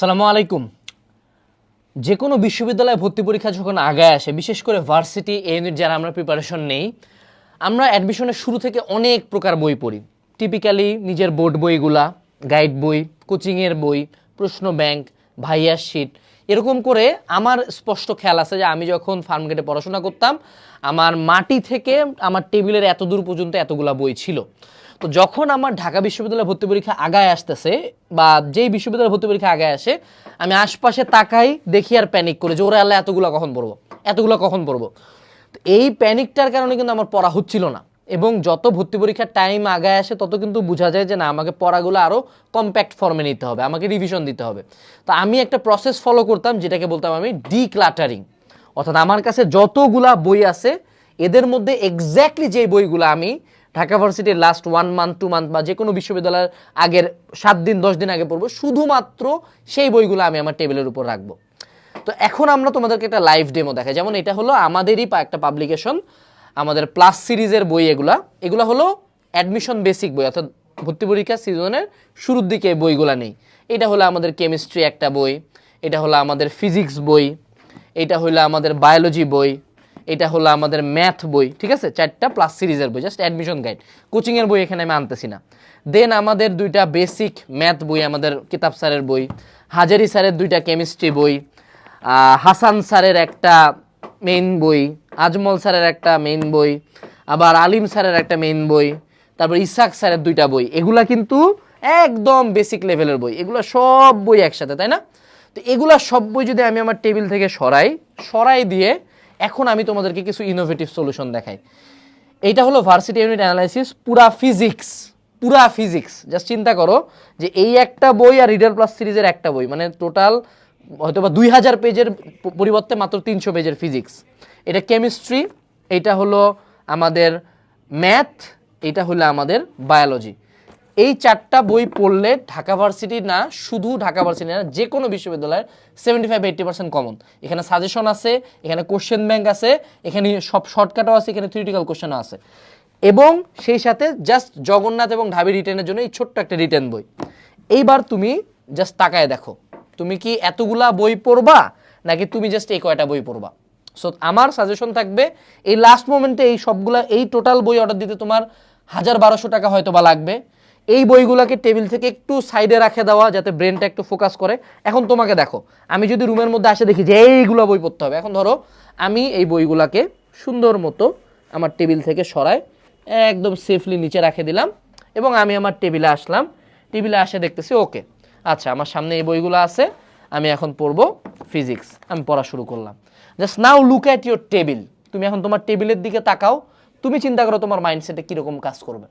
আসসালামু আলাইকুম। যে কোনো বিশ্ববিদ্যালয়ে ভর্তি পরীক্ষা যখন আগায় আসে, বিশেষ করে ভার্সিটি এ ইউনিট যারা আমরা প্রিপারেশন নেই, আমরা অ্যাডমিশনের শুরু থেকে অনেক প্রকার বই পড়ি। টিপিক্যালি নিজের বোর্ড বইগুলা গাইড বই কোচিংয়ের বই, প্রশ্ন ব্যাংক ভাইয়ার শিট এরকম করে আমার স্পষ্ট খেয়াল আছে যে আমি যখন ফার্মগেটে পড়াশোনা করতাম, আমার মাটি থেকে আমার টেবিলের এত দূর পর্যন্ত এতগুলা বই ছিল। তো যখন আমার ঢাকা বিশ্ববিদ্যালয়ে ভর্তি পরীক্ষা আগায় আসতেছে বা যেই বিশ্ববিদ্যালয়ে ভর্তি পরীক্ষা আগায় আসে, আমি আশপাশে তাকাই দেখি আর প্যানিক করে যে, ওরা আল্লাহ, এতগুলো কখন পড়ব? এতগুলো কখন পড়ব? এই প্যানিকটার কারণে কিন্তু আমার পড়া হচ্ছিল না। এবং যত ভর্তি পরীক্ষার টাইম আগায় আসে, তত কিন্তু বোঝা যায় যে না, আমাকে পড়াগুলো আরও কম্প্যাক্ট ফর্মে নিতে হবে, আমাকে রিভিশন দিতে হবে। তো আমি একটা প্রসেস ফলো করতাম, যেটাকে বলতাম আমি ডিক্লাটারিং অর্থাৎ আমার কাছে যতগুলা বই আছে, এদের মধ্যে এক্স্যাক্টলি যে বইগুলো আমি ঢাকা ভার্সিটির last one month two month বা যে কোনো বিশ্ববিদ্যালয়ের আগের সাত দিন, দশ দিন আগে পড়ব, শুধুমাত্র সেই বইগুলো আমি আমার টেবিলের উপর রাখব। তো এখন আমরা তোমাদেরকে একটা লাইভ ডেমো দেখাই। যেমন এটা হলো আমাদেরই একটা পাবলিকেশন আমাদের প্লাস সিরিজের বই এগুলা। এগুলা হলো অ্যাডমিশন বেসিক বই, অর্থাৎ ভর্তি পরীক্ষা সিজনের শুরুর দিকে বইগুলা নেই। এটা হলো আমাদের কেমিস্ট্রি একটা বই, এটা হলো আমাদের ফিজিক্স বই, এটা হলো আমাদের বায়োলজি বই, এটা হলো আমাদের ম্যাথ বই, ঠিক আছে? চারটা প্লাস সিরিজের বই জাস্ট অ্যাডমিশন গাইড কোচিংয়ের বই এখানে আমি আনতেছি না। দেন আমাদের দুইটা বেসিক ম্যাথ বই, আমাদের কিতাব স্যারের বই, হাজারি স্যারের দুইটা কেমিস্ট্রি বই হাসান স্যারের একটা মেইন বই আজমল স্যারের একটা মেইন বই, আবার আলিম স্যারের একটা মেইন বই, তারপর ইসাক স্যারের দুইটা বই। এগুলা কিন্তু একদম বেসিক লেভেলের বই। এগুলো সব বই একসাথে, তাই না? তো এগুলা সব বই যদি আমি আমার টেবিল থেকে সরাই সরাই দিয়ে এখন আমি তোমাদেরকে কিছু ইনোভেটিভ সলিউশন দেখাই। এইটা হলো ভার্সিটি ইউনিট অ্যানালাইসিস পুরা ফিজিক্স পুরা ফিজিক্স জাস্ট চিন্তা করো যে এই একটা বই আর রিডার প্লাস সিরিজের একটা বই মানে টোটাল হয়তো বা দুই হাজার পেজের পরিবর্তে মাত্র তিনশো পেজের ফিজিক্স এটা কেমিস্ট্রি এটা হলো আমাদের ম্যাথ এটা হলো আমাদের বায়োলজি এই চারটা বই পড়লে ঢাকা ভার্সিটি না, শুধু ঢাকা ভার্সিটি না যে কোনো বিশ্ববিদ্যালয়ের seventy five eighty percent common এখানে সাজেশন আছে, এখানে কোশ্চেন ব্যাংক আছে, এখানে সব শর্টকাটও আছে, এখানে থিওরিটিক্যাল কোশ্চেনও আছে। এবং সেই সাথে জাস্ট জগন্নাথ এবং ঢাবি রিটেনের জন্য এই ছোট্ট একটা রিটেন বই। এইবার তুমি জাস্ট তাকায় দেখো। তুমি কি এতগুলা বই পড়বা, নাকি তুমি জাস্ট এই কয়টা বই পড়বা? সো আমার সাজেশন থাকবে, এই লাস্ট মোমেন্টে এই সবগুলা, এই টোটাল বই অর্ডার দিতে তোমার হাজার বারোশো টাকা হয়তো বা লাগবে। এই বইগুলোকে টেবিল থেকে একটু সাইডে রাখে দেওয়া, যাতে ব্রেনটা একটু ফোকাস করে। এখন তোমাকে দেখো, আমি যদি রুমের মধ্যে আসে দেখি যে এইগুলো বই পড়তে হবে, এখন ধরো, আমি এই বইগুলাকে সুন্দর মতো আমার টেবিল থেকে সরায় একদম সেফলি নিচে রাখে দিলাম, এবং আমি আমার টেবিলে আসলাম। টেবিলে আসে দেখতেছি ওকে আচ্ছা আমার সামনে এই বইগুলো আছে, আমি এখন পড়ব ফিজিক্স আমি পড়া শুরু করলাম। Just now look at your table তুমি এখন তোমার টেবিলের দিকে তাকাও, তুমি চিন্তা করো তোমার মাইন্ডসেটে কীরকম কাজ করবে।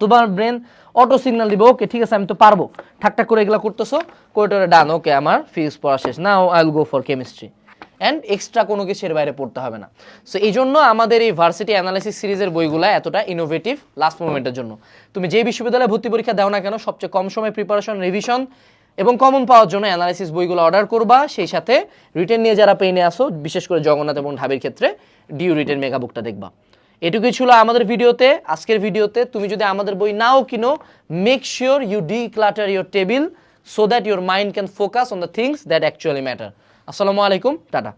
তোমার ব্রেন অটো সিগন্যাল দিবে ওকে ঠিক আছে, আমি তো পারব। ঠাকঠাক করে এগুলো করতেছো কোরিডোরে ডান ওকে আমার ফিজিক্স পড়া শেষ। Now I will go for chemistry and extra কোনো কিছুর বাইরে পড়তে হবে না। সো এই জন্য আমাদের এই ভার্সিটি অ্যানালাইসিস সিরিজের বইগুলো এতটা ইনোভেটিভ লাস্ট মোমেন্টের জন্য। তুমি যে বিশ্ববিদ্যালয়ে ভর্তি পরীক্ষা দাও না কেন, সবচেয়ে কম সময় প্রিপারেশন রিভিশন এবং কমন পাওয়ার জন্য অ্যানালাইসিস বইগুলো অর্ডার করবা। সেই সাথে রিটেন নিয়ে যারা পেয়ে আসো বিশেষ করে জগন্নাথ এবং ঢাবির ক্ষেত্রে ডিউ রিটেন মেগা বুকটা দেখবা। এটুকুই ছিল আমাদের ভিডিওতে। আজকের ভিডিওতে তুমি যদি আমাদের বই নাও, কিনো make sure you declutter your table so that your mind can focus on the things that actually matter আসসালামু আলাইকুম টাটা।